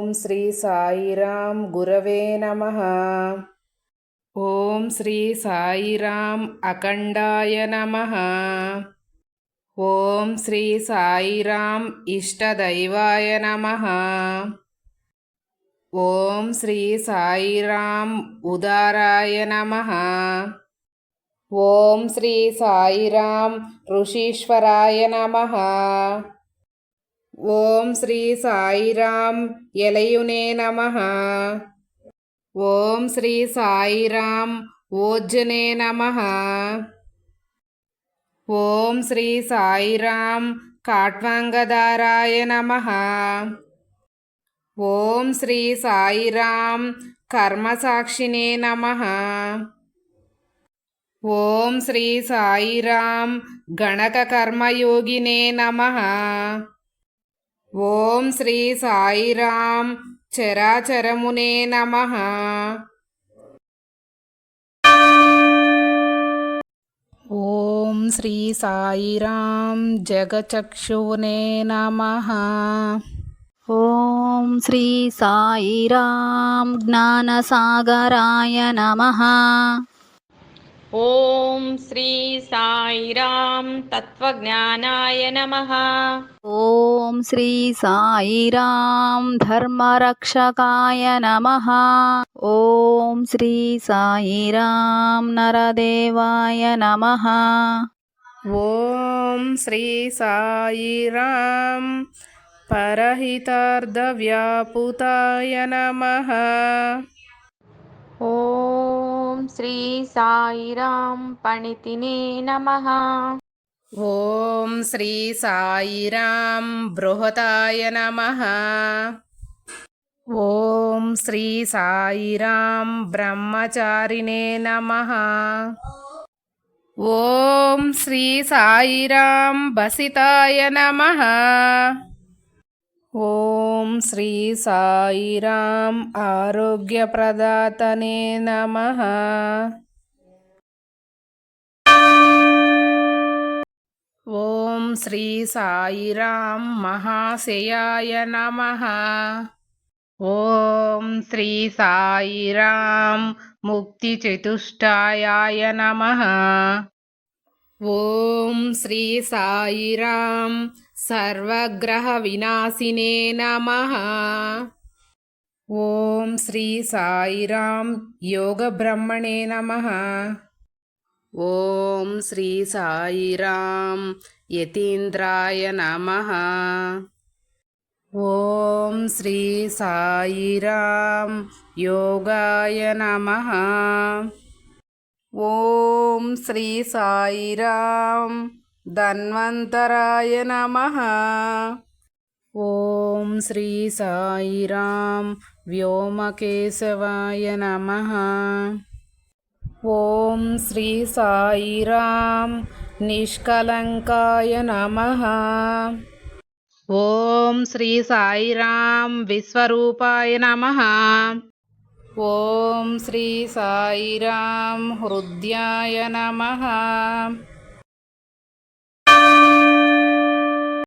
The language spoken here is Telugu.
ఓం శ్రీ సాయిరాం గురవే నమ. ఓం శ్రీ సాయిరాం అఖండాయ నమ. ఓం శ్రీ సాయిరాం ఇష్టదైవాయ నమ. ఓం శ్రీ సాయిరాం ఉదారాయ నమ. ఓం శ్రీ సాయిరాం ఋషీశ్వరాయ నమ. ఓం శ్రీ సాయిరాం ఎలయునే నమ. ఓం శ్రీ సాయిరాం ఓజ్జనే నమ. ఓం శ్రీ సాయిరాం కాట్వాంగదారాయ నమ. ఓం శ్రీ సాయిరాం కర్మసాక్షినే నమ. ఓం శ్రీ సాయిరాం గణక కర్మయోగినే నమ. ఓం శ్రీ సాయిరాం చరాచరమునే నమ. ఓం శ్రీ సాయిరాం జగచక్షువునే నమ. ఓం శ్రీ సాయిరాం జ్ఞానసాగరాయ నమ. ॐ श्री सायरां तत्त्वज्ञानाय नमः। ॐ श्री साई धर्मरक्षकाय नमः। ॐ श्री सायरां नरदेवाय नमः। ॐ श्री सायि परहितार्धव्यापुताय नमः। ఓం శ్రీ సాయిరాం బృహతాయ నమ. ఓం శ్రీ సాయిరాం బృహతాయ నమ. ఓం శ్రీ సాయిరాం బసితాయ నమ. ఓం శ్రీ సాయిరాం బసితాయ నమ. ఓం శ్రీ సాయిరాం ఆరోగ్య ప్రదాతనే నమ. ఓం శ్రీ సాయిరాం మహాశయాయ నమ. ఓం శ్రీ సాయిరాం ముక్తి చతుష్టాయాయ నమ. ఓం శ్రీ సాయిరాం सर्वग्रहविनाशिने नमः। ॐ श्री सायि योगब्रह्मणे नमः। ॐ श्री सायिरां यतीन्द्राय नमः। ॐ श्री सायिरां योगाय नमः। ॐ श्री सायिराम् ధన్వంతరాయ నమ. ఓం శ్రీ సాయిరాం వ్యోమకేశవాయ నమ. ఓం శ్రీ సాయిరాం నిష్కలంకాయ నమ. ఓం శ్రీ సాయిరాం విశ్వరూపాయ నమ. ఓం శ్రీ సాయిరాం హృద్యాయ నమ.